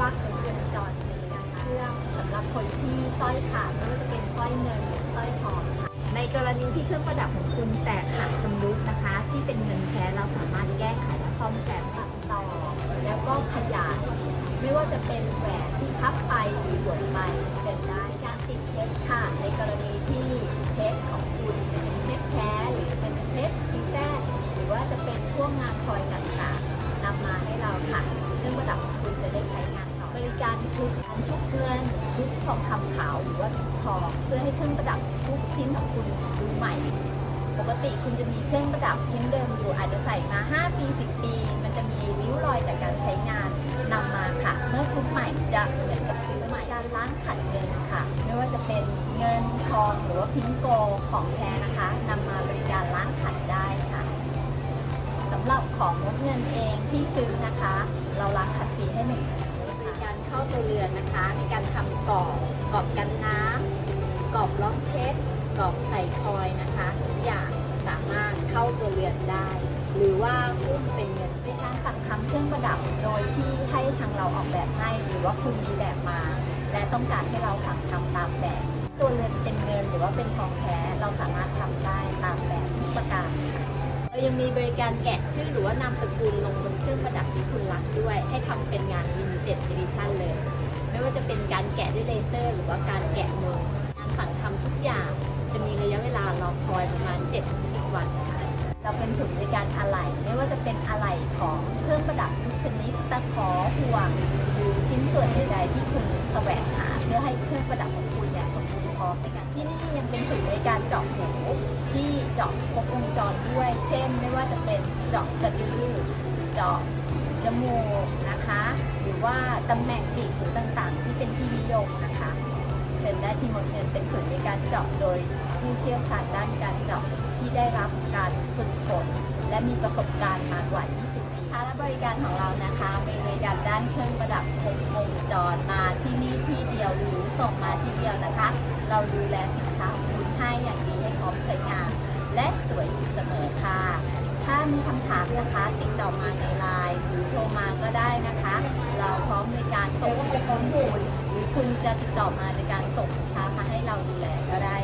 ว่าควรกิจอดในกานเครื่องสำหรับคนที่สร้อยขาดไม่ว่าจะเป็นสร้อยเงินหรือสร้อยทองค่ะในกรณีที่เครื่องประดับของคุณแตกหักชำรุดนะคะ ที่เป็นเงินแท้เราสามารถแก้ไขและซ่อมแซมไดต่อ แล้วก็ขยายไม่ว่าจะเป็นแหวนที่ทับไปหรือหลวมไปเป็นได้การติดเย็บค่ะในกรณีที่ ชุดทองคำขาวหรือว่าชุดทองเพื่อให้เครื่องประดับทุกชิ้นของคุณดูใหม่ ปกติคุณจะมีเครื่องประดับชิ้นเดิมอยู่อาจจะใส่มา 5 ปี 10 ปี มันจะมีริ้วรอยจากการใช้งานนำมาค่ะ เมื่อชุดใหม่จะเหมือนกับซื้อใหม่การล้างขัดเงินค่ะ ไม่ว่าจะเป็นเงินทองหรือว่าพิงโกของแท้นะคะนำมาบริการล้างขัดได้ค่ะสำหรับของงดเงินเองที่ซื้อนะคะ เราล้างขัดฟรีให้หนึ่ง ตัวเรือนนะคะ ในการทำกรอบกรอบกันน้ำกรอบล็อกเพชรกรอบใส่คอยนะคะทุกอย่างสามารถเข้าตัวเรือนได้ หรือว่าหุ้นเป็นเงินในการสั่งทำเครื่องประดับโดยที่ให้ทางเราออกแบบให้ หรือว่าคุณมีแบบมา และต้องการให้เราสั่งทำตามแบบ ตัวเรือนเป็นเงินหรือว่าเป็นทองแท้เราสามารถทำได้ตามแบบทุกประการค่ะ เรายังมีบริการแกะชื่อหรือว่านามสกุลลงบนเครื่องประดับที่คุณรักด้วย ให้ทำเป็นงาน limited edition เลย ไม่ว่าจะเป็นการแกะด้วยเลเซอร์ หรือว่าการแกะมือการสั่งทำทุกอย่างจะมีระยะเวลารอคอยประมาณ7-10วันค่ะเราเป็นศูนย์บริการอะไหล่ไม่ว่าจะเป็นอะไหล่ของเครื่องประดับทุกชนิดตะขอห่วงหรือชิ้นส่วนใดๆที่คุณแสวงหาเพื่อให้เครื่องประดับของคุณ พร้อมในการที่นี่ยังเป็นศูนย์บริการเจาะหูที่เจาะครบวงจรด้วย เช่น ไม่ว่าจะเป็นเจาะสะดือเจาะจมูกนะคะ หรือว่าตำแหน่งปีกหูต่างๆ ที่เป็นที่นิยมนะคะ เชิญได้ที่มดเงินเป็นศูนย์ในการเจาะโดยผู้เชี่ยวชาญด้านการเจาะที่ได้รับการฝึกฝนและมีประสบการณ์มากว่า20 ค่ะและบริการของเรานะคะมีบริการด้านเครื่องประดับครบวงจรมาที่นี่ที่เดียวหรือส่งมาที่เดียวนะคะ เราดูแลสินค้าของคุณให้อย่างดีให้พร้อมใช้งาน และสวยอยู่เสมอค่ะ ถ้ามีคำถามนะคะติดต่อมาในไลน์หรือโทรมาก็ได้นะคะ เราพร้อมในการส่งข้อมูลหรือคุณจะติดต่อมาในการส่งสินค้ามาให้เราดูแลก็ได้